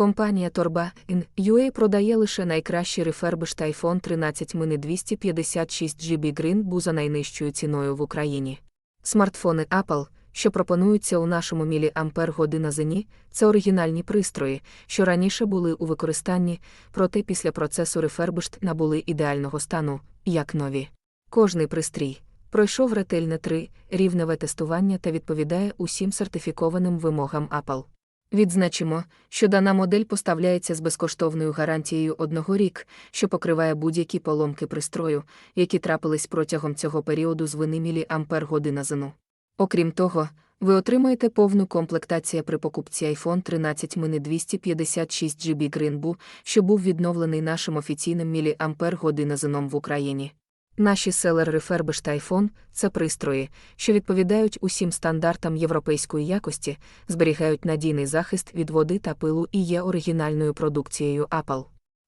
Компанія Torba UA продає лише найкращий refurbished iPhone 13 mini 256 GB Green Boo за найнижчою ціною в Україні. Смартфони Apple, що пропонуються у нашому мілі Ампер година зені, це оригінальні пристрої, що раніше були у використанні, проте після процесу refurbished набули ідеального стану, як нові. Кожний пристрій пройшов ретельне 3 рівневе тестування та відповідає усім сертифікованим вимогам Apple. Відзначимо, що дана модель поставляється з безкоштовною гарантією одного рік, що покриває будь-які поломки пристрою, які трапились протягом цього періоду з вини мілі Ампер година зину. Окрім того, ви отримаєте повну комплектацію при покупці iPhone 13 mini 256 GB Greenboo, що був відновлений нашим офіційним мілі Ампер година зином в Україні. Наші селер Refurbished iPhone – це пристрої, що відповідають усім стандартам європейської якості, зберігають надійний захист від води та пилу і є оригінальною продукцією Apple.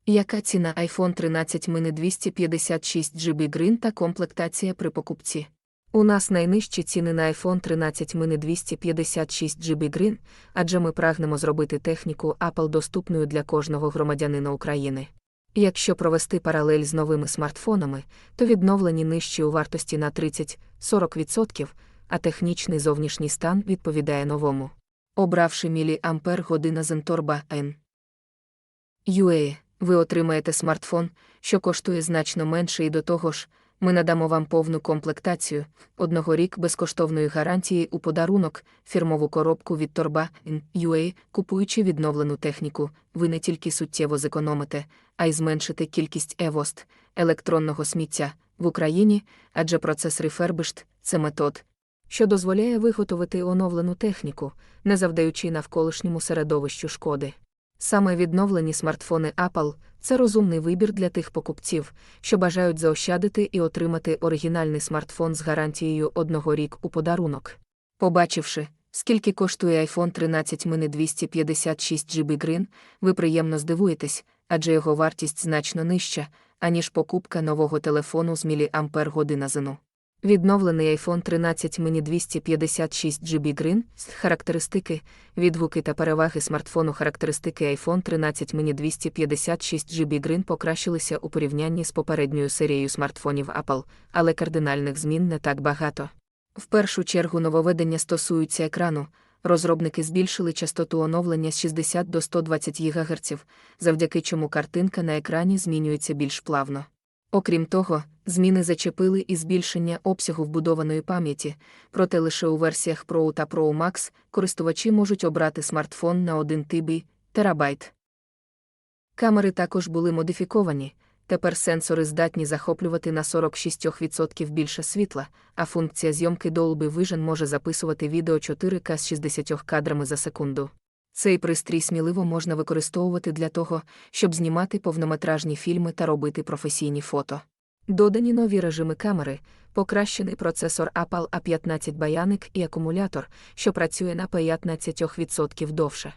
Яка ціна iPhone 13 mini 256 GB Green та комплектація при покупці? У нас найнижчі ціни на iPhone 13 mini 256 GB Green, адже ми прагнемо зробити техніку Apple доступною для кожного громадянина України. Якщо провести паралель з новими смартфонами, то відновлені нижчі у вартості на 30-40%, а технічний зовнішній стан відповідає новому. Обравши мілі Ампер година Зенторба N. UA, ви отримаєте смартфон, що коштує значно менше і до того ж, ми надамо вам повну комплектацію, одного рік безкоштовної гарантії у подарунок, фірмову коробку від Torba UA, купуючи відновлену техніку, ви не тільки суттєво зекономите, а й зменшите кількість евост, електронного сміття в Україні, адже процес Refurbished – це метод, що дозволяє виготовити оновлену техніку, не завдаючи навколишньому середовищу шкоди. Саме відновлені смартфони Apple це розумний вибір для тих покупців, що бажають заощадити і отримати оригінальний смартфон з гарантією одного рік у подарунок. Побачивши, скільки коштує iPhone 13 mini 256 GB Green, ви приємно здивуєтесь, адже його вартість значно нижча, аніж покупка нового телефону з міліампер година зину. Відновлений iPhone 13 mini 256 GB Green характеристики, відгуки та переваги смартфону характеристики iPhone 13 mini 256 GB Green покращилися у порівнянні з попередньою серією смартфонів Apple, але кардинальних змін не так багато. В першу чергу нововведення стосуються екрану. Розробники збільшили частоту оновлення з 60 до 120 ГГц, завдяки чому картинка на екрані змінюється більш плавно. Окрім того, зміни зачепили і збільшення обсягу вбудованої пам'яті, проте лише у версіях Pro та Pro Max користувачі можуть обрати смартфон на 1 ТБ терабайт. Камери також були модифіковані. Тепер сенсори здатні захоплювати на 46% більше світла, а функція зйомки Dolby Vision може записувати відео 4К з 60 кадрами за секунду. Цей пристрій сміливо можна використовувати для того, щоб знімати повнометражні фільми та робити професійні фото. Додані нові режими камери, покращений процесор Apple A15 Bionic і акумулятор, що працює на 15% довше.